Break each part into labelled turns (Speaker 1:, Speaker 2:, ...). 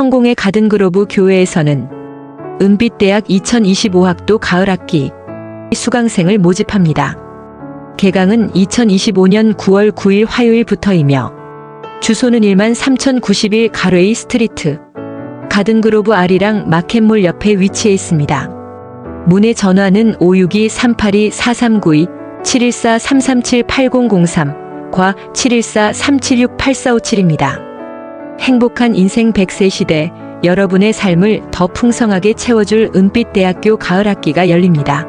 Speaker 1: 성공의 가든그로브 교회에서는 은빛대학 2025학도 가을 학기 수강생을 모집합니다. 개강은 2025년 9월 9일 화요일부터이며 주소는 1만 3091 가로웨이 스트리트 가든그로브 아리랑 마켓몰 옆에 위치해 있습니다. 문의 전화는 562-382-4392, 714-337-8003, 과 714-376-8457입니다. 행복한 인생 100세 시대, 여러분의 삶을 더 풍성하게 채워줄 은빛대학교 가을 학기가 열립니다.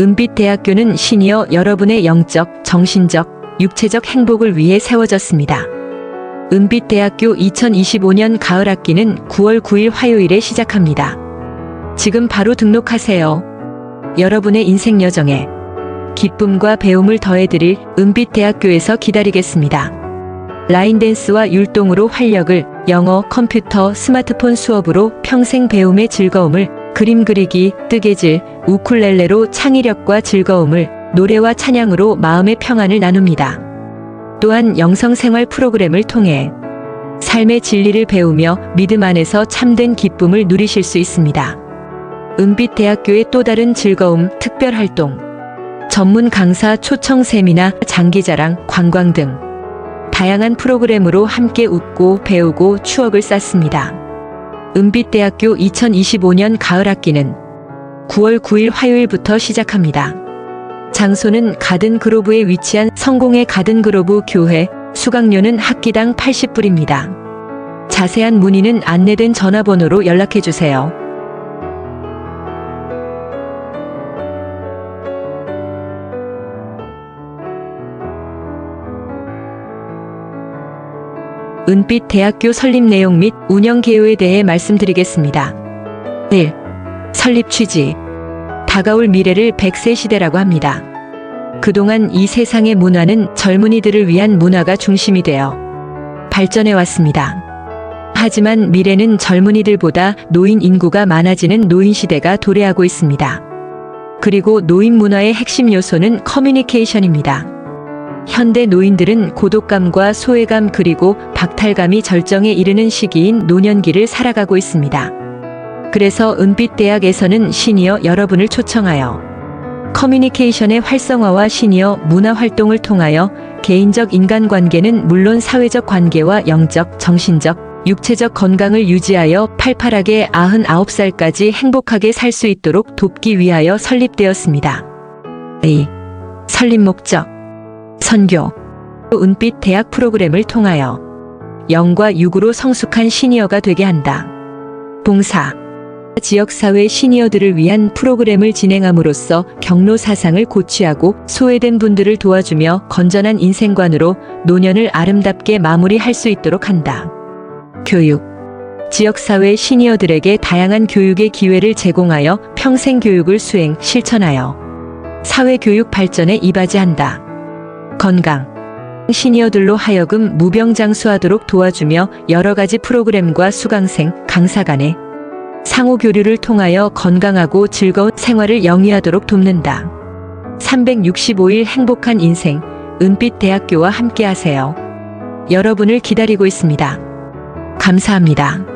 Speaker 1: 은빛대학교는 시니어 여러분의 영적, 정신적, 육체적 행복을 위해 세워졌습니다. 은빛대학교 2025년 가을 학기는 9월 9일 화요일에 시작합니다. 지금 바로 등록하세요. 여러분의 인생 여정에 기쁨과 배움을 더해드릴 은빛대학교에서 기다리겠습니다. 라인 댄스와 율동으로 활력을, 영어, 컴퓨터, 스마트폰 수업으로 평생 배움의 즐거움을, 그림 그리기, 뜨개질, 우쿨렐레로 창의력과 즐거움을, 노래와 찬양으로 마음의 평안을 나눕니다. 또한 영성생활 프로그램을 통해 삶의 진리를 배우며 믿음 안에서 참된 기쁨을 누리실 수 있습니다. 은빛대학교의 또 다른 즐거움, 특별 활동, 전문 강사 초청 세미나, 장기자랑, 관광 등 다양한 프로그램으로 함께 웃고 배우고 추억을 쌓습니다. 은빛대학교 2025년 가을 학기는 9월 9일 화요일부터 시작합니다. 장소는 가든 그로브에 위치한 성공의 가든 그로브 교회, 수강료는 학기당 80불입니다. 자세한 문의는 안내된 전화번호로 연락해 주세요. 은빛 대학교 설립 내용 및 운영 개요에 대해 말씀드리겠습니다. 1. 설립 취지. 다가올 미래를 100세 시대라고 합니다. 그동안 이 세상의 문화는 젊은이들을 위한 문화가 중심이 되어 발전해 왔습니다. 하지만 미래는 젊은이들보다 노인 인구가 많아지는 노인 시대가 도래하고 있습니다. 그리고 노인 문화의 핵심 요소는 커뮤니케이션입니다. 현대 노인들은 고독감과 소외감 그리고 박탈감이 절정에 이르는 시기인 노년기를 살아가고 있습니다. 그래서 은빛대학에서는 시니어 여러분을 초청하여 커뮤니케이션의 활성화와 시니어 문화 활동을 통하여 개인적 인간관계는 물론 사회적 관계와 영적, 정신적, 육체적 건강을 유지하여 팔팔하게 99살까지 행복하게 살 수 있도록 돕기 위하여 설립되었습니다. 2. 설립 목적 선교, 은빛 대학 프로그램을 통하여 영과 육으로 성숙한 시니어가 되게 한다. 봉사, 지역사회 시니어들을 위한 프로그램을 진행함으로써 경로 사상을 고취하고 소외된 분들을 도와주며 건전한 인생관으로 노년을 아름답게 마무리할 수 있도록 한다. 교육, 지역사회 시니어들에게 다양한 교육의 기회를 제공하여 평생 교육을 수행, 실천하여 사회교육 발전에 이바지한다. 건강. 시니어들로 하여금 무병장수하도록 도와주며 여러 가지 프로그램과 수강생, 강사 간의 상호 교류를 통하여 건강하고 즐거운 생활을 영위하도록 돕는다. 365일 행복한 인생, 은빛 대학교와 함께 하세요. 여러분을 기다리고 있습니다. 감사합니다.